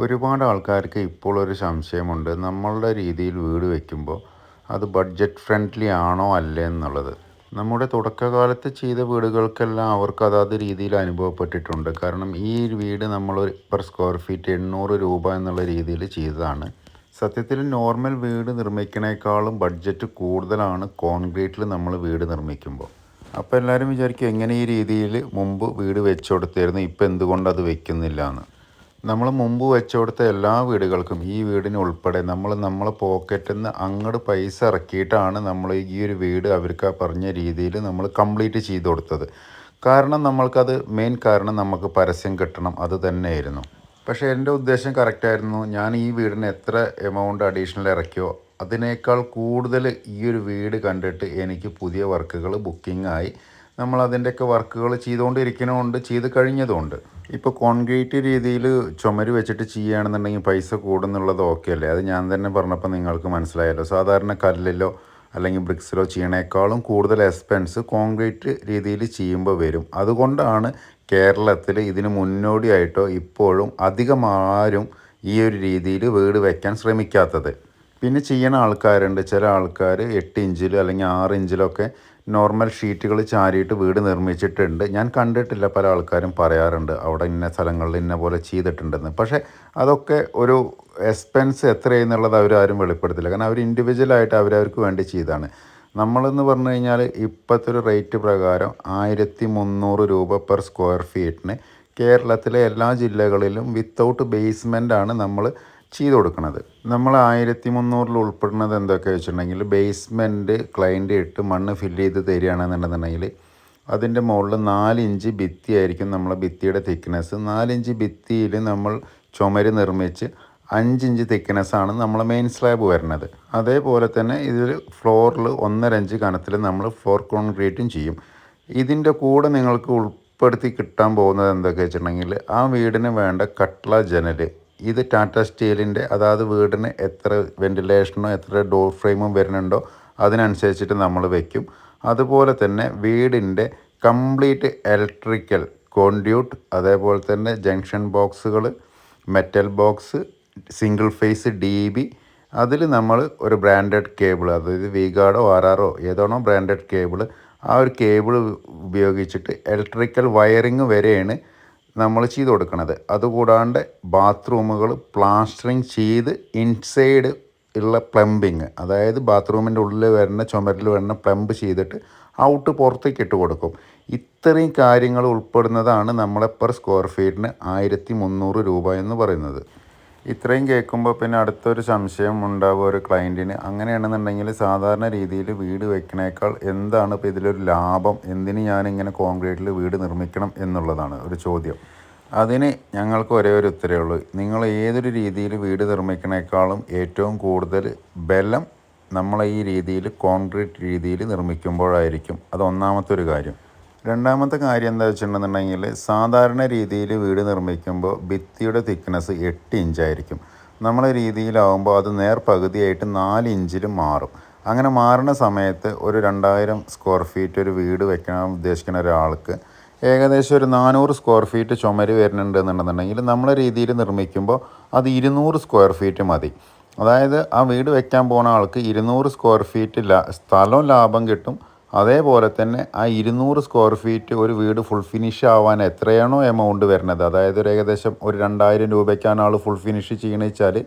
ഒരുപാട് ആൾക്കാർക്ക് ഇപ്പോൾ ഒരു സംശയമുണ്ട്. നമ്മളുടെ രീതിയിൽ വീട് വയ്ക്കുമ്പോൾ അത് ബഡ്ജറ്റ് ഫ്രണ്ട്ലി ആണോ അല്ലേ എന്നുള്ളത്. നമ്മുടെ തുടക്കകാലത്ത് ചെയ്ത വീടുകൾക്കെല്ലാം അവർക്ക് അതാത് രീതിയിൽ അനുഭവപ്പെട്ടിട്ടുണ്ട്. കാരണം ഈ വീട് നമ്മൾ പെർ സ്ക്വയർ ഫീറ്റ് എണ്ണൂറ് രൂപ എന്നുള്ള രീതിയിൽ ചെയ്തതാണ്. സത്യത്തിൽ നോർമൽ വീട് നിർമ്മിക്കണേക്കാളും ബഡ്ജറ്റ് കൂടുതലാണ് കോൺക്രീറ്റിൽ നമ്മൾ വീട് നിർമ്മിക്കുമ്പോൾ. അപ്പോൾ എല്ലാവരും വിചാരിക്കും എങ്ങനെ ഈ രീതിയിൽ മുമ്പ് വീട് വെച്ചു കൊടുത്തിരുന്നു ഇപ്പോൾ എന്തുകൊണ്ട് അത് വെക്കുന്നില്ല എന്ന്. നമ്മൾ മുമ്പ് വെച്ചു കൊടുത്ത എല്ലാ വീടുകൾക്കും ഈ വീടിന് ഉൾപ്പെടെ നമ്മൾ നമ്മളെ പോക്കറ്റിൽ നിന്ന് അങ്ങോട്ട് പൈസ ഇറക്കിയിട്ടാണ് നമ്മൾ ഈ ഒരു വീട് അവർക്ക് പറഞ്ഞ രീതിയിൽ നമ്മൾ കംപ്ലീറ്റ് ചെയ്ത് കൊടുത്തത്. കാരണം നമ്മൾക്കത് മെയിൻ കാരണം നമുക്ക് പരസ്യം കിട്ടണം അത് തന്നെയായിരുന്നു. പക്ഷേ എന്റെ ഉദ്ദേശം കറക്റ്റായിരുന്നു ഞാൻ ഈ വീടിന് എത്ര എമൗണ്ട് അഡീഷണൽ ഇറക്കിയോ അതിനേക്കാൾ കൂടുതൽ ഈ ഒരു വീട് കണ്ടിട്ട് എനിക്ക് പുതിയ വർക്കുകൾ ബുക്കിംഗ് ആയി. നമ്മൾ അതിന്റെയൊക്കെ വർക്കുകൾ ചെയ്തുകൊണ്ടിരിക്കണമുണ്ട് ചെയ്ത് കഴിഞ്ഞതുകൊണ്ട് ഇപ്പോൾ കോൺക്രീറ്റ് രീതിയിൽ ചുമര് വെച്ചിട്ട് ചെയ്യുകയാണെന്നുണ്ടെങ്കിൽ പൈസ കൂടുന്നുള്ളത് ഓക്കെ അല്ലേ? അത് ഞാൻ തന്നെ പറഞ്ഞപ്പോൾ നിങ്ങൾക്ക് മനസ്സിലായല്ലോ. സാധാരണ കല്ലിലോ അല്ലെങ്കിൽ ബ്രിക്സിലോ ചെയ്യണേക്കാളും കൂടുതൽ എക്സ്പെൻസ് കോൺക്രീറ്റ് രീതിയിൽ ചെയ്യുമ്പോൾ വരും. അതുകൊണ്ടാണ് കേരളത്തിൽ ഇതിന് മുന്നോടിയായിട്ടോ ഇപ്പോഴും അധികം ആരും ഈ ഒരു രീതിയിൽ വീട് വയ്ക്കാൻ ശ്രമിക്കാത്തത്. പിന്നെ ചെയ്യണ ആൾക്കാരുണ്ട്. ചില ആൾക്കാർ എട്ട് ഇഞ്ചിൽ അല്ലെങ്കിൽ ആറ് ഇഞ്ചിലൊക്കെ നോർമൽ ഷീറ്റുകൾ ചാരിയിട്ട് വീട് നിർമ്മിച്ചിട്ടുണ്ട്. ഞാൻ കണ്ടിട്ടില്ല പല ആൾക്കാരും പറയാറുണ്ട് അവിടെ ഇന്ന സ്ഥലങ്ങളിൽ ഇന്ന പോലെ ചെയ്തിട്ടുണ്ടെന്ന്. പക്ഷേ അതൊക്കെ ഒരു എക്സ്പെൻസ് എത്രയെന്നുള്ളത് അവരാരും വെളിപ്പെടുത്തില്ല. കാരണം അവർ ഇൻഡിവിജ്വലായിട്ട് അവരവർക്ക് വേണ്ടി ചെയ്താണ്. നമ്മളെന്ന് പറഞ്ഞു കഴിഞ്ഞാൽ ഇപ്പോഴത്തെ ഒരു റേറ്റ് പ്രകാരം ആയിരത്തി മുന്നൂറ് രൂപ പെർ സ്ക്വയർ ഫീറ്റിന് കേരളത്തിലെ എല്ലാ ജില്ലകളിലും വിത്തൗട്ട് ബേസ്മെന്റ് ആണ് നമ്മൾ ചെയ്ത് കൊടുക്കുന്നത് നമ്മൾ ആയിരത്തി മുന്നൂറിൽ ഉൾപ്പെടുന്നത് എന്തൊക്കെ വെച്ചിട്ടുണ്ടെങ്കിൽ ബേസ്മെന്റ് ക്ലൈന്റ് ഇട്ട് മണ്ണ് ഫില്ല് ചെയ്ത് തരികയാണെന്നുണ്ടെന്നുണ്ടെങ്കിൽ അതിന്റെ മുകളിൽ നാല് ഇഞ്ച് ഭിത്തിയായിരിക്കും നമ്മളെ ഭിത്തിയുടെ തിക്നെസ് നാലിഞ്ച് ഭിത്തിയിൽ നമ്മൾ ചുമര് നിർമ്മിച്ച് അഞ്ചിഞ്ച് തിക്നെസ്സാണ് നമ്മളെ മെയിൻ സ്ലാബ് വരുന്നത്. അതേപോലെ തന്നെ ഇതിൽ ഫ്ലോറിൽ ഒന്നര ഇഞ്ച് കനത്തിൽ നമ്മൾ ഫ്ലോർ കോൺക്രീറ്റും ചെയ്യും. ഇതിന്റെ കൂടെ നിങ്ങൾക്ക് ഉൾപ്പെടുത്തി കിട്ടാൻ പോകുന്നത് എന്തൊക്കെ വെച്ചിട്ടുണ്ടെങ്കിൽ ആ വീടിന് വേണ്ട കട്ട്ള ജനൽ ഇത് ടാറ്റ സ്റ്റീലിന്റെ അതായത് വീടിന് എത്ര വെന്റിലേഷനോ എത്ര ഡോർ ഫ്രെയിമും വരുന്നുണ്ടോ അതിനനുസരിച്ചിട്ട് നമ്മൾ വയ്ക്കും അതുപോലെ തന്നെ വീടിന്റെ കംപ്ലീറ്റ് ഇലക്ട്രിക്കൽ കോൺഡ്യൂട്ട് അതേപോലെ തന്നെ ജംഗ്ഷൻ ബോക്സുകൾ metal box single phase D B അതിൽ നമ്മൾ ഒരു ബ്രാൻഡഡ് കേബിൾ അതായത് വിഗാർഡോ ആർ ആറോ ഏതാണോ ബ്രാൻഡഡ് കേബിൾ ആ ഒരു കേബിൾ ഉപയോഗിച്ചിട്ട് ഇലക്ട്രിക്കൽ വയറിങ് വരെയാണ് നമ്മൾ ചെയ്ത് കൊടുക്കണത്. അതുകൂടാണ്ട് ബാത്റൂമുകൾ പ്ലാസ്റ്ററിങ് ചെയ്ത് ഇൻസൈഡ് ഉള്ള പ്ലംബിങ് അതായത് ബാത്റൂമിന്റെ ഉള്ളിൽ വരുന്ന ചുമരിൽ വരുന്ന പ്ലംബ് ചെയ്തിട്ട് ഔട്ട് പുറത്തേക്ക് ഇട്ട് കൊടുക്കും. ഇത്രയും കാര്യങ്ങൾ ഉൾപ്പെടുന്നതാണ് നമ്മളെ പെർ സ്ക്വയർ ഫീറ്റിന് ആയിരത്തി മുന്നൂറ് രൂപ എന്ന് പറയുന്നത്. ഇത്രയും കേൾക്കുമ്പോൾ പിന്നെ അടുത്തൊരു സംശയം ഉണ്ടാവുക ഒരു ക്ലയന്റിന് അങ്ങനെയാണെന്നുണ്ടെങ്കിൽ സാധാരണ രീതിയിൽ വീട് വെക്കണേക്കാൾ എന്താണ് ഇപ്പോൾ ഇതിലൊരു ലാഭം? എന്തിന് ഇങ്ങനെ കോൺക്രീറ്റിൽ വീട് നിർമ്മിക്കണം എന്നുള്ളതാണ് ഒരു ചോദ്യം. അതിന് ഞങ്ങൾക്ക് ഒരേ ഒരു ഉത്തരവേ ഉള്ളൂ. നിങ്ങൾ ഏതൊരു രീതിയിൽ വീട് നിർമ്മിക്കണേക്കാളും ഏറ്റവും കൂടുതൽ ബലം നമ്മളെ ഈ രീതിയിൽ കോൺക്രീറ്റ് രീതിയിൽ നിർമ്മിക്കുമ്പോഴായിരിക്കും. അത് ഒന്നാമത്തെ ഒരു കാര്യം. രണ്ടാമത്തെ കാര്യം എന്താ വെച്ചിട്ടുണ്ടെന്നുണ്ടെങ്കിൽ സാധാരണ രീതിയിൽ വീട് നിർമ്മിക്കുമ്പോൾ ഭിത്തിയുടെ തിക്നെസ് എട്ട് ഇഞ്ചായിരിക്കും നമ്മളെ രീതിയിലാവുമ്പോൾ അത് നേർ പകുതിയായിട്ട് നാല് ഇഞ്ചിൽ മാറും. അങ്ങനെ മാറുന്ന സമയത്ത് ഒരു രണ്ടായിരം സ്ക്വയർ ഫീറ്റ് ഒരു വീട് വെക്കാൻ ഉദ്ദേശിക്കുന്ന ഒരാൾക്ക് ഏകദേശം ഒരു നാനൂറ് സ്ക്വയർ ഫീറ്റ് ചുമര് വരുന്നുണ്ട് എന്നുണ്ടെന്നുണ്ടെങ്കിൽ നമ്മളെ രീതിയിൽ നിർമ്മിക്കുമ്പോൾ അത് ഇരുന്നൂറ് സ്ക്വയർ ഫീറ്റ് മതി. അതായത് ആ വീട് വെക്കാൻ പോകുന്ന ആൾക്ക് ഇരുന്നൂറ് സ്ക്വയർ ഫീറ്റ് ലാ സ്ഥലവും ലാഭം കിട്ടും. അതേപോലെ തന്നെ ആ ഇരുന്നൂറ് സ്ക്വയർ ഫീറ്റ് ഒരു വീട് ഫുൾ ഫിനിഷ് ആവാൻ എത്രയാണോ എമൗണ്ട് വരുന്നത്? അതായത് ഒരു ഏകദേശം ഒരു രണ്ടായിരം രൂപയ്ക്കാണ് ആൾ ഫുൾ ഫിനിഷ് ചെയ്യണമെന്ന് വെച്ചാൽ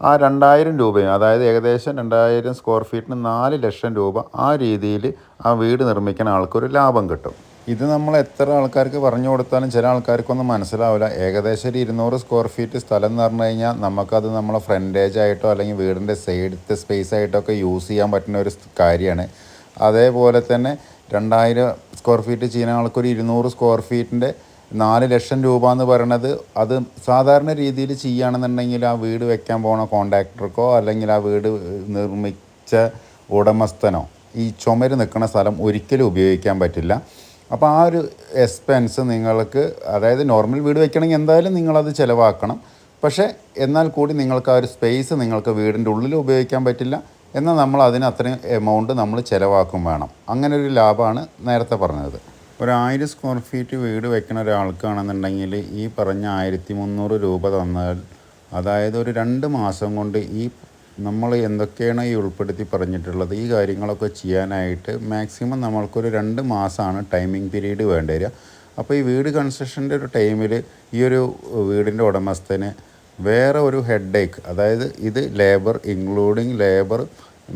ആ രണ്ടായിരം രൂപയും അതായത് ഏകദേശം രണ്ടായിരം സ്ക്വയർ ഫീറ്റിന് നാല് ലക്ഷം രൂപ ആ രീതിയിൽ ആ വീട് നിർമ്മിക്കുന്ന ആൾക്കൊരു ലാഭം കിട്ടും. ഇത് നമ്മൾ എത്ര ആൾക്കാർക്ക് പറഞ്ഞു കൊടുത്താലും ചില ആൾക്കാർക്കൊന്നും മനസ്സിലാവില്ല. ഏകദേശം ഒരു ഇരുന്നൂറ് സ്ക്വയർ ഫീറ്റ് സ്ഥലം എന്ന് പറഞ്ഞു കഴിഞ്ഞാൽ നമുക്കത് നമ്മളെ ഫ്രണ്ടേജ് ആയിട്ടോ അല്ലെങ്കിൽ വീടിന്റെ സൈഡത്തെ സ്പേസ് ആയിട്ടോ ഒക്കെ യൂസ് ചെയ്യാൻ പറ്റുന്ന ഒരു കാര്യമാണ്. അതേപോലെ തന്നെ രണ്ടായിരം സ്ക്വയർ ഫീറ്റ് ചെയ്യുന്ന ആൾക്കൊരു ഇരുന്നൂറ് സ്ക്വയർ ഫീറ്റിന്റെ നാല് ലക്ഷം രൂപ എന്ന് പറയണത് അത് സാധാരണ രീതിയിൽ ചെയ്യുകയാണെന്നുണ്ടെങ്കിൽ ആ വീട് വെക്കാൻ പോണ കോൺട്രാക്ടർക്കോ അല്ലെങ്കിൽ ആ വീട് നിർമ്മിച്ച ഉടമസ്ഥനോ ഈ ചുമര് നിൽക്കുന്ന സ്ഥലം ഒരിക്കലും ഉപയോഗിക്കാൻ പറ്റില്ല. അപ്പോൾ ആ ഒരു എക്സ്പെൻസ് നിങ്ങൾക്ക് അതായത് നോർമൽ വീട് വെക്കണമെങ്കിൽ എന്തായാലും നിങ്ങളത് ചിലവാക്കണം. പക്ഷേ എന്നാൽ കൂടി നിങ്ങൾക്ക് ആ ഒരു സ്പേസ് നിങ്ങൾക്ക് വീടിന്റെ ഉള്ളിൽ ഉപയോഗിക്കാൻ പറ്റില്ല. എന്നാൽ നമ്മൾ അതിന് അത്രയും എമൗണ്ട് നമ്മൾ ചിലവാക്കും വേണം. അങ്ങനെ ഒരു ലാഭമാണ് നേരത്തെ പറഞ്ഞത്. ഒരു ആയിരം സ്ക്വയർ ഫീറ്റ് വീട് വെക്കുന്ന ഒരാൾക്കാണെന്നുണ്ടെങ്കിൽ ഈ പറഞ്ഞ ആയിരത്തി മുന്നൂറ് രൂപ തന്നാൽ അതായത് ഒരു രണ്ട് മാസം കൊണ്ട് ഈ നമ്മൾ എന്തൊക്കെയാണ് ഈ ഉൾപ്പെടുത്തി പറഞ്ഞിട്ടുള്ളത് ഈ കാര്യങ്ങളൊക്കെ ചെയ്യാനായിട്ട് മാക്സിമം നമ്മൾക്കൊരു രണ്ട് മാസമാണ് ടൈമിംഗ് പീരീഡ് വേണ്ടി വരിക. അപ്പോൾ ഈ വീട് കൺസ്ട്രക്ഷന്റെ ഒരു ടൈമിൽ ഈ ഒരു വീടിന്റെ ഉടമസ്ഥന് വേറെ ഒരു ഹെഡ് ഏക്ക് അതായത് ഇത് ലേബർ ഇൻക്ലൂഡിങ് ലേബർ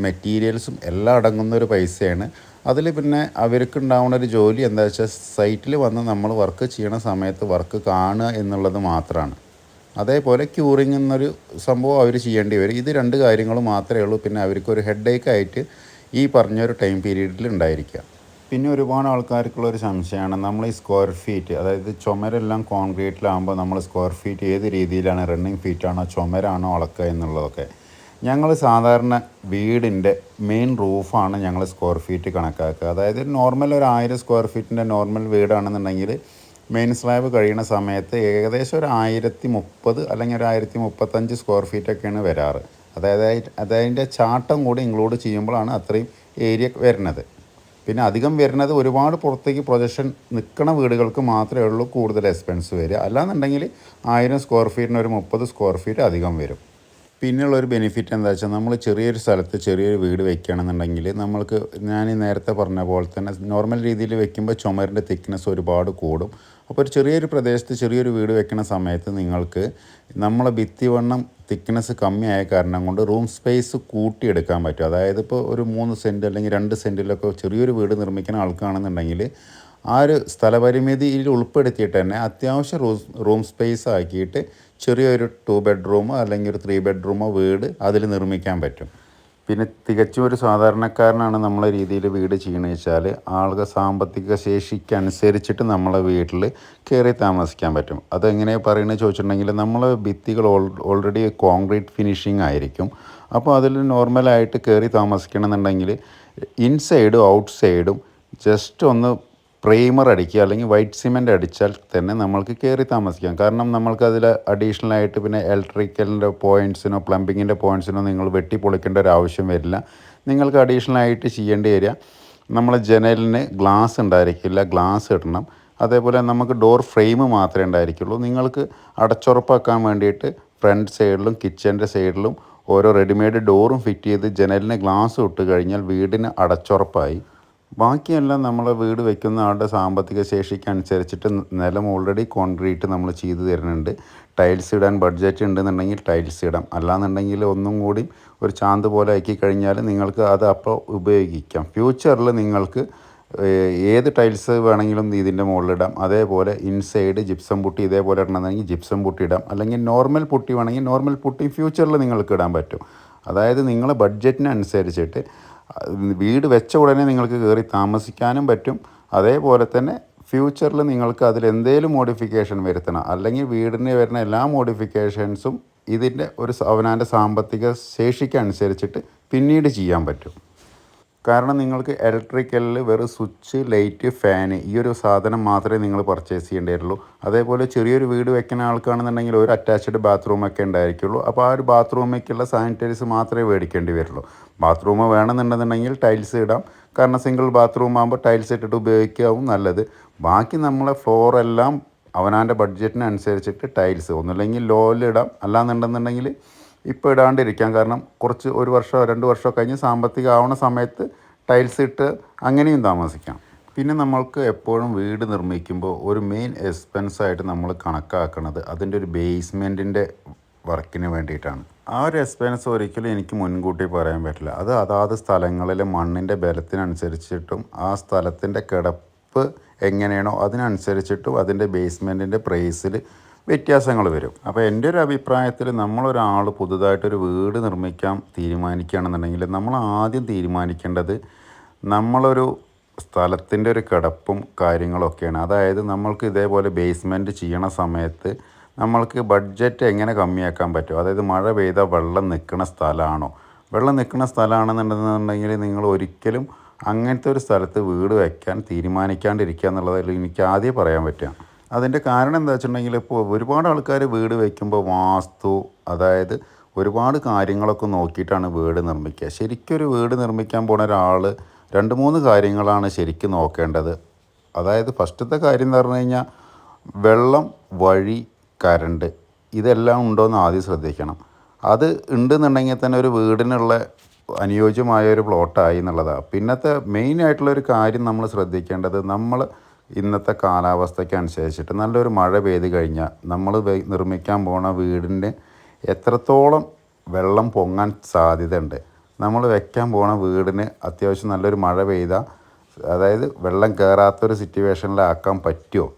മെറ്റീരിയൽസും എല്ലാം അടങ്ങുന്ന ഒരു പൈസയാണ്. അതിൽ പിന്നെ അവർക്ക് ഉണ്ടാവുന്ന ഒരു ജോലി എന്താ വെച്ചാൽ സൈറ്റിൽ വന്ന് നമ്മൾ വർക്ക് ചെയ്യണ സമയത്ത് വർക്ക് കാണുക എന്നുള്ളത് മാത്രമാണ് അതേപോലെ ക്യൂറിങ് എന്നൊരു സംഭവം അവർ ചെയ്യേണ്ടി വരും. ഇത് രണ്ട് കാര്യങ്ങൾ മാത്രമേ ഉള്ളൂ. പിന്നെ അവർക്കൊരു ഹെഡ് ഏക്ക് ആയിട്ട് ഈ പറഞ്ഞൊരു ടൈം പീരീഡിൽ ഉണ്ടായിരിക്കുക. പിന്നെ ഒരുപാട് ആൾക്കാർക്കുള്ള ഒരു സംശയമാണ്. നമ്മൾ ഈ സ്ക്വയർ ഫീറ്റ് അതായത് ചുമരെല്ലാം കോൺക്രീറ്റിലാകുമ്പോൾ നമ്മൾ സ്ക്വയർ ഫീറ്റ് ഏത് രീതിയിലാണ് റണ്ണിങ് ഫീറ്റാണോ ചുമരാണോ അളക്കുക എന്നുള്ളതൊക്കെ. ഞങ്ങൾ സാധാരണ വീടിന്റെ മെയിൻ റൂഫാണ് ഞങ്ങൾ സ്ക്വയർ ഫീറ്റ് കണക്കാക്കുക. അതായത് നോർമൽ ഒരു ആയിരം സ്ക്വയർ ഫീറ്റിന്റെ നോർമൽ വീടാണെന്നുണ്ടെങ്കിൽ മെയിൻ സ്ലാബ് കഴിയുന്ന സമയത്ത് ഏകദേശം ഒരു ആയിരത്തി മുപ്പത് അല്ലെങ്കിൽ ഒരു ആയിരത്തി മുപ്പത്തഞ്ച് സ്ക്വയർ ഫീറ്റൊക്കെയാണ് വരാറ്. അതായത് അതിന്റെ ചാട്ടം കൂടി ഇൻക്ലൂഡ് ചെയ്യുമ്പോഴാണ് അത്രയും ഏരിയ വരുന്നത്. പിന്നെ അധികം വരുന്നത് ഒരുപാട് പുറത്തേക്ക് പ്രൊജക്ഷൻ നിൽക്കുന്ന വീടുകൾക്ക് മാത്രമേ ഉള്ളൂ കൂടുതൽ എക്സ്പെൻസ് വരിക. അല്ലാന്നുണ്ടെങ്കിൽ ആയിരം സ്ക്വയർ ഫീറ്റിന് ഒരു മുപ്പത് സ്ക്വയർ ഫീറ്റ് അധികം വരും. പിന്നെയുള്ള ഒരു ബെനിഫിറ്റ് എന്താ വെച്ചാൽ നമ്മൾ ചെറിയൊരു സ്ഥലത്ത് ചെറിയൊരു വീട് വെക്കുകയാണെന്നുണ്ടെങ്കിൽ നമ്മൾക്ക് ഞാൻ നേരത്തെ പറഞ്ഞ പോലെ തന്നെ നോർമൽ രീതിയിൽ വെക്കുമ്പോൾ ചുമരിന്റെ തിക്നെസ് ഒരുപാട് കൂടും. അപ്പോൾ ഒരു ചെറിയൊരു പ്രദേശത്ത് ചെറിയൊരു വീട് വെക്കുന്ന സമയത്ത് നിങ്ങൾക്ക് നമ്മളെ ഭിത്തി വണ്ണം തിക്നെസ് കമ്മിയായ കാരണം കൊണ്ട് റൂം സ്പേസ് കൂട്ടിയെടുക്കാൻ പറ്റും. അതായത് ഇപ്പോൾ ഒരു മൂന്ന് സെന്റ് അല്ലെങ്കിൽ രണ്ട് സെന്റിലൊക്കെ ചെറിയൊരു വീട് നിർമ്മിക്കുന്ന ആൾക്കാണെന്നുണ്ടെങ്കിൽ ആ ഒരു സ്ഥലപരിമിതിയിൽ ഉൾപ്പെടുത്തിയിട്ട് തന്നെ അത്യാവശ്യം റൂം റൂം സ്പേസ് ആക്കിയിട്ട് ചെറിയൊരു ടു ബെഡ്റൂമോ അല്ലെങ്കിൽ ഒരു ത്രീ ബെഡ്റൂമോ വീട് അതിൽ നിർമ്മിക്കാൻ പറ്റും. പിന്നെ തികച്ചും ഒരു സാധാരണക്കാരനാണ് നമ്മളെ രീതിയിൽ വീട് ചെയ്യണമെന്ന് വെച്ചാൽ ആളുകൾ സാമ്പത്തിക ശേഷിക്കനുസരിച്ചിട്ട് നമ്മളെ വീട്ടിൽ കയറി താമസിക്കാൻ പറ്റും. അതെങ്ങനെയാണ് പറയുന്നത് ചോദിച്ചിട്ടുണ്ടെങ്കിൽ നമ്മളെ ഭിത്തികൾ ഓൾ ഓൾറെഡി കോൺക്രീറ്റ് ഫിനിഷിംഗ് ആയിരിക്കും. അപ്പോൾ അതിൽ നോർമലായിട്ട് കയറി താമസിക്കണമെന്നുണ്ടെങ്കിൽ ഇൻസൈഡും ഔട്ട് സൈഡും ജസ്റ്റ് ഒന്ന് പ്രൈമർ അടിക്കുക അല്ലെങ്കിൽ വൈറ്റ് സിമെന്റ് അടിച്ചാൽ തന്നെ നമ്മൾക്ക് കയറി താമസിക്കാം. കാരണം നമ്മൾക്ക് അതിൽ അഡീഷണൽ ആയിട്ട് പിന്നെ ഇലക്ട്രിക്കലിന്റെ പോയിന്റ്സിനോ പ്ലംബിങ്ങിന്റെ പോയിന്റ്സിനോ നിങ്ങൾ വെട്ടി പൊളിക്കേണ്ട ഒരു ആവശ്യം വരില്ല. നിങ്ങൾക്ക് അഡീഷണൽ ആയിട്ട് ചെയ്യേണ്ടി വരിക. നമ്മൾ ജനലിന് ഗ്ലാസ് ഉണ്ടായിരിക്കില്ല ഗ്ലാസ് ഇടണം. അതേപോലെ നമുക്ക് ഡോർ ഫ്രെയിം മാത്രമേ ഉണ്ടായിരിക്കുള്ളൂ. നിങ്ങൾക്ക് അടച്ചുറപ്പാക്കാൻ വേണ്ടിയിട്ട് ഫ്രണ്ട് സൈഡിലും കിച്ചന്റെ സൈഡിലും ഓരോ റെഡിമെയ്ഡ് ഡോറും ഫിറ്റ് ചെയ്ത് ജനലിന് ഗ്ലാസ് ഇട്ട് കഴിഞ്ഞാൽ വീടിന് അടച്ചുറപ്പായി. ബാക്കിയെല്ലാം നമ്മൾ വീട് വെക്കുന്ന ആളുടെ സാമ്പത്തിക ശേഷിക്ക് അനുസരിച്ചിട്ട് നിലം ഓൾറെഡി കോൺക്രീറ്റ് നമ്മൾ ചെയ്തു തരുന്നുണ്ട്. ടൈൽസ് ഇടാൻ ബഡ്ജറ്റ് ഉണ്ടെന്നുണ്ടെങ്കിൽ ടൈൽസ് ഇടാം. അല്ലാന്നുണ്ടെങ്കിൽ ഒന്നും കൂടി ഒരു ചാന്ത് പോലെ ആക്കി കഴിഞ്ഞാൽ നിങ്ങൾക്ക് അത് അപ്പോൾ ഉപയോഗിക്കാം. ഫ്യൂച്ചറിൽ നിങ്ങൾക്ക് ഏത് ടൈൽസ് വേണമെങ്കിലും ഇതിന്റെ മുകളിലിടാം. അതേപോലെ ഇൻസൈഡ് ജിപ്സം പുട്ടി ഇതേപോലെ ഇടണമെന്നുണ്ടെങ്കിൽ ജിപ്സം പുട്ടി ഇടാം. അല്ലെങ്കിൽ നോർമൽ പുട്ടി വേണമെങ്കിൽ നോർമൽ പുട്ടി ഫ്യൂച്ചറിൽ നിങ്ങൾക്ക് ഇടാൻ പറ്റും. അതായത് നിങ്ങളെ ബഡ്ജറ്റിനനുസരിച്ചിട്ട് വീട് വെച്ച ഉടനെ നിങ്ങൾക്ക് കയറി താമസിക്കാനും പറ്റും. അതേപോലെ തന്നെ ഫ്യൂച്ചറിൽ നിങ്ങൾക്ക് അതിൽ എന്തെങ്കിലും മോഡിഫിക്കേഷൻ വരുത്തണം. അല്ലെങ്കിൽ വീടിന് വരുന്ന എല്ലാ മോഡിഫിക്കേഷൻസും ഇതിന്റെ ഒരു അവനാന്റെ സാമ്പത്തിക ശേഷിക്കനുസരിച്ചിട്ട് പിന്നീട് ചെയ്യാൻ പറ്റും. കാരണം നിങ്ങൾക്ക് ഇലക്ട്രിക്കലിൽ വെറും സ്വിച്ച് ലൈറ്റ് ഫാന് ഈ ഒരു സാധനം മാത്രമേ നിങ്ങൾ പർച്ചേസ് ചെയ്യേണ്ടി അതേപോലെ ചെറിയൊരു വീട് വെക്കുന്ന ആൾക്കാണെന്നുണ്ടെങ്കിൽ ഒരു അറ്റാച്ച്ഡ് ബാത്റൂമൊക്കെ ഉണ്ടായിരിക്കുള്ളൂ. അപ്പോൾ ആ ഒരു ബാത്റൂമേക്കുള്ള സാനിറ്റൈസ് മാത്രമേ മേടിക്കേണ്ടി വരുള്ളൂ. ബാത്റൂം വേണമെന്നുണ്ടെന്നുണ്ടെങ്കിൽ ടൈൽസ് ഇടാം. കാരണം സിംഗിൾ ബാത്റൂം ആകുമ്പോൾ ടൈൽസ് ഇട്ടിട്ട് ഉപയോഗിക്കാവും നല്ലത്. ബാക്കി നമ്മളെ ഫ്ലോറെല്ലാം അവനാന്റെ ബഡ്ജറ്റിനനുസരിച്ചിട്ട് ടൈൽസ് ഒന്നുമില്ലെങ്കിൽ ലോയിലിടാം അല്ലാന്നുണ്ടെന്നുണ്ടെങ്കിൽ ഇപ്പോൾ ഇടാണ്ടിരിക്കാം. കാരണം കുറച്ച് ഒരു വർഷമോ രണ്ട് വർഷമോ കഴിഞ്ഞ് സാമ്പത്തികം ആവണ സമയത്ത് ടൈൽസ് ഇട്ട് അങ്ങനെയും താമസിക്കാം. പിന്നെ നമ്മൾക്ക് എപ്പോഴും വീട് നിർമ്മിക്കുമ്പോൾ ഒരു മെയിൻ എക്സ്പെൻസായിട്ട് നമ്മൾ കണക്കാക്കുന്നത് അതിന്റെ ഒരു ബേസ്മെന്റിന്റെ വർക്കിന് വേണ്ടിയിട്ടാണ്. ആ ഒരു എക്സ്പെൻസ് ഒരിക്കലും എനിക്ക് മുൻകൂട്ടി പറയാൻ പറ്റില്ല. അത് അതാത് സ്ഥലങ്ങളിലെ മണ്ണിന്റെ ബലത്തിനനുസരിച്ചിട്ടും ആ സ്ഥലത്തിന്റെ കിടപ്പ് എങ്ങനെയാണോ അതിനനുസരിച്ചിട്ടും അതിന്റെ ബേസ്മെന്റിന്റെ പ്രൈസിൽ വ്യത്യാസങ്ങൾ വരും. അപ്പോൾ എന്റെ ഒരു അഭിപ്രായത്തിൽ നമ്മളൊരാൾ പുതുതായിട്ടൊരു വീട് നിർമ്മിക്കാൻ തീരുമാനിക്കുകയാണെന്നുണ്ടെങ്കിൽ നമ്മൾ ആദ്യം തീരുമാനിക്കേണ്ടത് നമ്മളൊരു സ്ഥലത്തിന്റെ ഒരു കിടപ്പും കാര്യങ്ങളൊക്കെയാണ്. അതായത് നമ്മൾക്ക് ഇതേപോലെ ബേസ്മെന്റ് ചെയ്യണ സമയത്ത് നമ്മൾക്ക് ബഡ്ജറ്റ് എങ്ങനെ കമ്മിയാക്കാൻ പറ്റും? അതായത് മഴ പെയ്ത വെള്ളം നിൽക്കുന്ന സ്ഥലമാണോ? വെള്ളം നിൽക്കുന്ന സ്ഥലമാണെന്നുണ്ടെന്നുണ്ടെങ്കിൽ നിങ്ങൾ ഒരിക്കലും അങ്ങനത്തെ ഒരു സ്ഥലത്ത് വീട് വയ്ക്കാൻ തീരുമാനിക്കാണ്ടിരിക്കുക എന്നുള്ളത് എനിക്ക് ആദ്യം പറയാൻ പറ്റുക. അതിന്റെ കാരണം എന്താ വെച്ചിട്ടുണ്ടെങ്കിൽ ഇപ്പോൾ ഒരുപാട് ആൾക്കാർ വീട് വയ്ക്കുമ്പോൾ വാസ്തു അതായത് ഒരുപാട് കാര്യങ്ങളൊക്കെ നോക്കിയിട്ടാണ് വീട് നിർമ്മിക്കുക. ശരിക്കൊരു വീട് നിർമ്മിക്കാൻ പോണ ഒരാൾ രണ്ട് മൂന്ന് കാര്യങ്ങളാണ് ശരിക്കും നോക്കേണ്ടത്. അതായത് ഫസ്റ്റത്തെ കാര്യം എന്ന് പറഞ്ഞു കഴിഞ്ഞാൽ വെള്ളം വഴി കരണ്ട് ഇതെല്ലാം ഉണ്ടോയെന്ന് ആദ്യം ശ്രദ്ധിക്കണം. അത് ഉണ്ടെന്നുണ്ടെങ്കിൽ തന്നെ ഒരു വീടിനുള്ള അനുയോജ്യമായ ഒരു പ്ലോട്ടായി എന്നുള്ളതാണ്. പിന്നത്തെ മെയിൻ ആയിട്ടുള്ള ഒരു കാര്യം നമ്മൾ ശ്രദ്ധിക്കേണ്ടത് നമ്മൾ ഇന്നത്തെ കാലാവസ്ഥയ്ക്ക് അനുസരിച്ചിട്ട് നല്ലൊരു മഴ പെയ്ത് കഴിഞ്ഞാൽ നമ്മൾ നിർമ്മിക്കാൻ പോണ വീടിന്റെ എത്രത്തോളം വെള്ളം പൊങ്ങാൻ സാധ്യതയുണ്ട്. നമ്മൾ വെക്കാൻ പോണ വീടിന് അത്യാവശ്യം നല്ലൊരു മഴ പെയ്താൽ അതായത് വെള്ളം കയറാത്തൊരു സിറ്റുവേഷനിലാക്കാൻ പറ്റുമോ?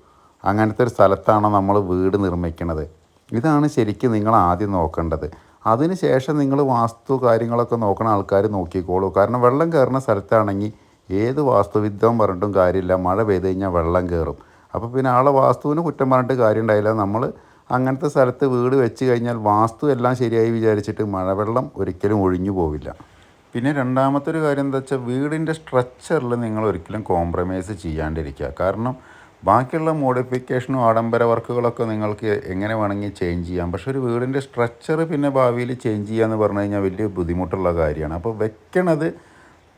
അങ്ങനത്തെ ഒരു സ്ഥലത്താണോ നമ്മൾ വീട് നിർമ്മിക്കുന്നത് ഇതാണ് ശരിക്കും നിങ്ങൾ ആദ്യം നോക്കേണ്ടത്. അതിന് ശേഷം നിങ്ങൾ വാസ്തു കാര്യങ്ങളൊക്കെ നോക്കുന്ന ആൾക്കാർ നോക്കിക്കോളൂ. കാരണം വെള്ളം കയറുന്ന സ്ഥലത്താണെങ്കിൽ ഏത് വാസ്തുവിദ്യം പറഞ്ഞിട്ടും കാര്യമില്ല. മഴ പെയ്ത് കഴിഞ്ഞാൽ വെള്ളം കയറും അപ്പോൾ പിന്നെ ആളെ വാസ്തുവിന് കുറ്റം പറഞ്ഞിട്ട് കാര്യം ഉണ്ടായില്ല നമ്മൾ അങ്ങനത്തെ സ്ഥലത്ത് വീട് വെച്ച് കഴിഞ്ഞാൽ വാസ്തു എല്ലാം ശരിയായി വിചാരിച്ചിട്ട് മഴവെള്ളം ഒരിക്കലും ഒഴിഞ്ഞു പോവില്ല. പിന്നെ രണ്ടാമത്തെ ഒരു കാര്യം എന്താ വെച്ചാൽ വീടിന്റെ സ്ട്രക്ചറിൽ നിങ്ങൾ ഒരിക്കലും കോംപ്രമൈസ് ചെയ്യാണ്ടിരിക്കുക. കാരണം ബാക്കിയുള്ള മോഡിഫിക്കേഷനും ആഡംബര വർക്കുകളൊക്കെ നിങ്ങൾക്ക് എങ്ങനെ വേണമെങ്കിൽ ചേഞ്ച് ചെയ്യാം. പക്ഷേ ഒരു വീടിന്റെ സ്ട്രക്ചർ പിന്നെ ഭാവിയിൽ ചേഞ്ച് ചെയ്യുക എന്ന് പറഞ്ഞു കഴിഞ്ഞാൽ വലിയ ബുദ്ധിമുട്ടുള്ള കാര്യമാണ്. അപ്പോൾ വെക്കണത്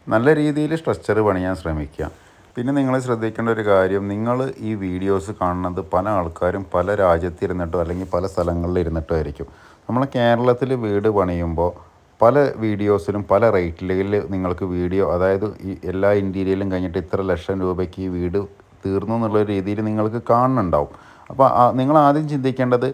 നല്ല രീതിയിൽ സ്ട്രക്ചർ പണിയാൻ ശ്രമിക്കുക. പിന്നെ നിങ്ങൾ ശ്രദ്ധിക്കേണ്ട ഒരു കാര്യം നിങ്ങൾ ഈ വീഡിയോസ് കാണുന്നത് പല ആൾക്കാരും പല രാജ്യത്തിരുന്നിട്ടോ അല്ലെങ്കിൽ പല സ്ഥലങ്ങളിൽ ഇരുന്നിട്ടോ ആയിരിക്കും. നമ്മൾ കേരളത്തിൽ വീട് പണിയുമ്പോൾ പല വീഡിയോസിലും പല റേറ്റിൽ നിങ്ങൾക്ക് വീഡിയോ അതായത് ഈ എല്ലാ ഇന്റീരിയലും കഴിഞ്ഞിട്ട് ഇത്ര ലക്ഷം രൂപയ്ക്ക് ഈ വീട് തീർന്നു എന്നുള്ള രീതിയിൽ നിങ്ങൾക്ക് കാണുന്നുണ്ടാവും. അപ്പോൾ നിങ്ങൾ ആദ്യം ചിന്തിക്കേണ്ടത്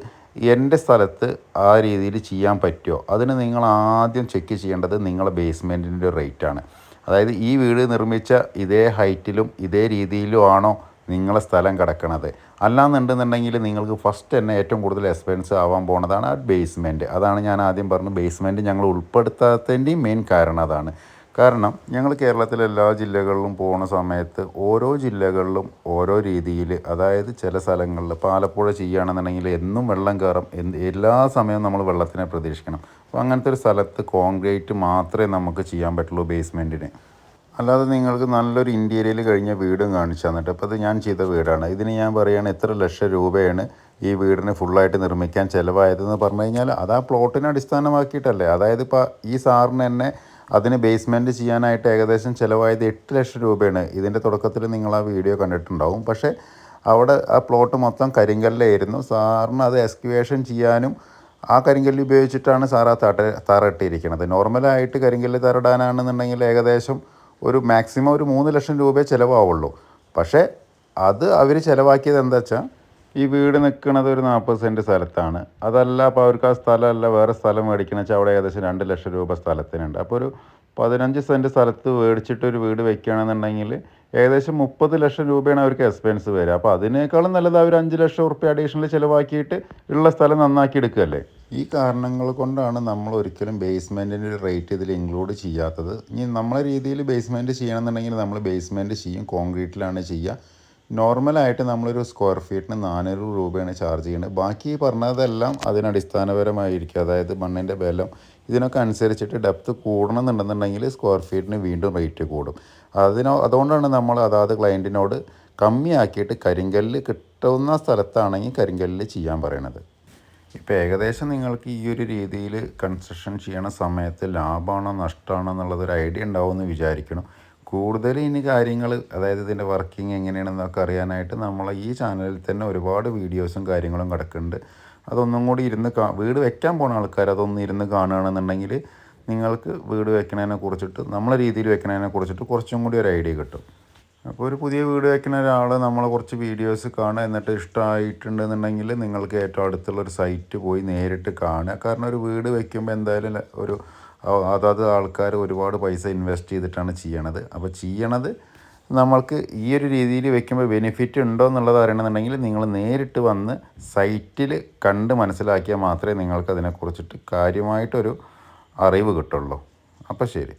എന്റെ സ്ഥലത്ത് ആ രീതിയിൽ ചെയ്യാൻ പറ്റുമോ? അതിന് നിങ്ങൾ ആദ്യം ചെക്ക് ചെയ്യേണ്ടത് നിങ്ങളെ ബേസ്മെന്റിന്റെ റേറ്റാണ് അതായത് ഈ വീട് നിർമ്മിച്ച ഇതേ ഹൈറ്റിലും ഇതേ രീതിയിലും ആണോ നിങ്ങളെ സ്ഥലം കിടക്കണത്. അല്ലാന്നുണ്ടെന്നുണ്ടെങ്കിൽ നിങ്ങൾക്ക് ഫസ്റ്റ് തന്നെ ഏറ്റവും കൂടുതൽ എക്സ്പെൻസ് ആവാൻ പോണതാണ് ആ ബേസ്മെന്റ് അതാണ് ഞാൻ ആദ്യം പറഞ്ഞു ബേസ്മെന്റ് ഞങ്ങൾ ഉൾപ്പെടുത്താത്തതിന്റെയും മെയിൻ കാരണം അതാണ്. കാരണം ഞങ്ങൾ കേരളത്തിലെ എല്ലാ ജില്ലകളിലും പോകുന്ന സമയത്ത് ഓരോ ജില്ലകളിലും ഓരോ രീതിയിൽ അതായത് ചില സ്ഥലങ്ങളിൽ ഇപ്പോൾ ആലപ്പുഴ ചെയ്യുകയാണെന്നുണ്ടെങ്കിൽ എന്നും വെള്ളം കയറും. എല്ലാ സമയവും നമ്മൾ വെള്ളത്തിനെ പ്രതീക്ഷിക്കണം. അപ്പോൾ അങ്ങനത്തെ ഒരു സ്ഥലത്ത് കോൺക്രീറ്റ് മാത്രമേ നമുക്ക് ചെയ്യാൻ പറ്റുള്ളൂ ബേസ്മെന്റിന് അല്ലാതെ നിങ്ങൾക്ക് നല്ലൊരു ഇന്റീരിയൽ കഴിഞ്ഞ വീടും കാണിച്ചു തന്നിട്ട്. അപ്പോൾ ഇത് ഞാൻ ചെയ്ത വീടാണ്. ഇതിന് ഞാൻ പറയുകയാണ് എത്ര ലക്ഷം രൂപയാണ് ഈ വീടിന് ഫുള്ളായിട്ട് നിർമ്മിക്കാൻ ചിലവായതെന്ന് പറഞ്ഞു കഴിഞ്ഞാൽ അത് ആ പ്ലോട്ടിനെ അടിസ്ഥാനമാക്കിയിട്ടല്ലേ. അതായത് ഇപ്പോൾ ഈ സാറിന് തന്നെ അതിന് ബേസ്മെന്റ് ചെയ്യാനായിട്ട് ഏകദേശം ചിലവായത് എട്ട് ലക്ഷം രൂപയാണ്. ഇതിന്റെ തുടക്കത്തിൽ നിങ്ങൾ ആ വീഡിയോ കണ്ടിട്ടുണ്ടാവും. പക്ഷേ അവിടെ ആ പ്ലോട്ട് മൊത്തം കരിങ്കല്ലായിരുന്നു. സാറിന് അത് എക്സ്ക്യുവേഷൻ ചെയ്യാനും ആ കരിങ്കല്ല് ഉപയോഗിച്ചിട്ടാണ് സാറാ തട തറട്ടിയിരിക്കുന്നത് നോർമലായിട്ട് കരിങ്കല്ല് തറയിടാനാണെന്നുണ്ടെങ്കിൽ ഏകദേശം ഒരു മാക്സിമം ഒരു മൂന്ന് ലക്ഷം രൂപയെ ചിലവാവുള്ളൂ. പക്ഷേ അത് അവർ ചിലവാക്കിയത് എന്താ വെച്ചാൽ ഈ വീട് നിൽക്കുന്നത് ഒരു നാൽപ്പത് സെന്റ് സ്ഥലത്താണ്. അതല്ല അപ്പോൾ അവർക്ക് ആ സ്ഥലമല്ല വേറെ സ്ഥലം മേടിക്കണം വെച്ചാൽ അവിടെ ഏകദേശം രണ്ട് ലക്ഷം രൂപ സ്ഥലത്തിനുണ്ട്. അപ്പോൾ ഒരു പതിനഞ്ച് സെന്റ് സ്ഥലത്ത് മേടിച്ചിട്ട് ഒരു വീട് വെക്കുകയാണെന്നുണ്ടെങ്കിൽ ഏകദേശം മുപ്പത് ലക്ഷം രൂപയാണ് അവർക്ക് എക്സ്പെൻസ് വരിക. അപ്പോൾ അതിനേക്കാളും നല്ലത് അവർ അഞ്ച് ലക്ഷം ഉറുപ്പ്യ അഡീഷണൽ ചിലവാക്കിയിട്ട് ഉള്ള സ്ഥലം നന്നാക്കി എടുക്കുകയല്ലേ? ഈ കാരണങ്ങൾ കൊണ്ടാണ് നമ്മൾ ഒരിക്കലും ബേസ്മെന്റിന്റെ റേറ്റ് ഇതിൽ ഇൻക്ലൂഡ് ചെയ്യാത്തത്. ഇനി നമ്മളെ രീതിയിൽ ബേസ്മെന്റ് ചെയ്യണമെന്നുണ്ടെങ്കിൽ നമ്മൾ ബേസ്മെന്റ് ചെയ്യും കോൺക്രീറ്റിലാണ് ചെയ്യുക. നോർമലായിട്ട് നമ്മളൊരു സ്ക്വയർ ഫീറ്റിന് നാനൂറ് രൂപയാണ് ചാർജ് ചെയ്യുന്നത് ബാക്കി പറഞ്ഞതെല്ലാം അതിനടിസ്ഥാനപരമായിരിക്കും അതായത് മണ്ണിന്റെ ബലം ഇതിനൊക്കെ അനുസരിച്ചിട്ട് ഡെപ്ത് കൂടണമെന്നുണ്ടെന്നുണ്ടെങ്കിൽ സ്ക്വയർ ഫീറ്റിന് വീണ്ടും റേറ്റ് കൂടും. അതിനോ അതുകൊണ്ടാണ് നമ്മൾ അതാത് ക്ലയന്റിനോട് കമ്മിയാക്കിയിട്ട് കരിങ്കല്ല് കിട്ടുന്ന സ്ഥലത്താണെങ്കിൽ കരിങ്കല്ലിൽ ചെയ്യാൻ പറയണത്. ഇപ്പോൾ ഏകദേശം നിങ്ങൾക്ക് ഈ ഒരു രീതിയിൽ കൺസ്ട്രക്ഷൻ ചെയ്യണ സമയത്ത് ലാഭമാണോ നഷ്ടമാണോ എന്നുള്ളതൊരു ഐഡിയ ഉണ്ടാവുമെന്ന് വിചാരിക്കണം. കൂടുതൽ ഇനി കാര്യങ്ങൾ അതായത് ഇതിന്റെ വർക്കിംഗ് എങ്ങനെയാണെന്നൊക്കെ അറിയാനായിട്ട് നമ്മൾ ഈ ചാനലിൽ തന്നെ ഒരുപാട് വീഡിയോസും കാര്യങ്ങളും കിടക്കുന്നുണ്ട്. അതൊന്നും കൂടി ഇരുന്ന് കാ വീട് വെക്കാൻ പോണ ആൾക്കാർ അതൊന്നും ഇരുന്ന് കാണുകയാണെന്നുണ്ടെങ്കിൽ നിങ്ങൾക്ക് വീട് വെക്കണതിനെ കുറിച്ചിട്ട് നമ്മളെ രീതിയിൽ വെക്കണതിനെ കുറിച്ചിട്ട് കുറച്ചും കൂടി ഒരു ഐഡിയ കിട്ടും. അപ്പോൾ ഒരു പുതിയ വീട് വയ്ക്കുന്ന ഒരാൾ നമ്മൾ കുറച്ച് വീഡിയോസ് കാണുക എന്നിട്ട് ഇഷ്ടമായിട്ടുണ്ടെന്നുണ്ടെങ്കിൽ നിങ്ങൾക്ക് ഏറ്റവും അടുത്തുള്ള ഒരു സൈറ്റ് പോയി നേരിട്ട് കാണുക. കാരണം ഒരു വീട് വയ്ക്കുമ്പോൾ എന്തായാലും ഒരു അതാത് ആൾക്കാർ ഒരുപാട് പൈസ ഇൻവെസ്റ്റ് ചെയ്തിട്ടാണ് ചെയ്യണത്. അപ്പോൾ ചെയ്യണത് നമ്മൾക്ക് ഈ ഒരു രീതിയിൽ വെക്കുമ്പോൾ ബെനിഫിറ്റ് ഉണ്ടോ എന്നുള്ളത് അറിയണമെന്നുണ്ടെങ്കിൽ നിങ്ങൾ നേരിട്ട് വന്ന് സൈറ്റിൽ കണ്ട് മനസ്സിലാക്കിയാൽ മാത്രമേ നിങ്ങൾക്ക് അതിനെക്കുറിച്ചിട്ട് കാര്യമായിട്ടൊരു അറിവ് കിട്ടുള്ളൂ. അപ്പോൾ ശരി.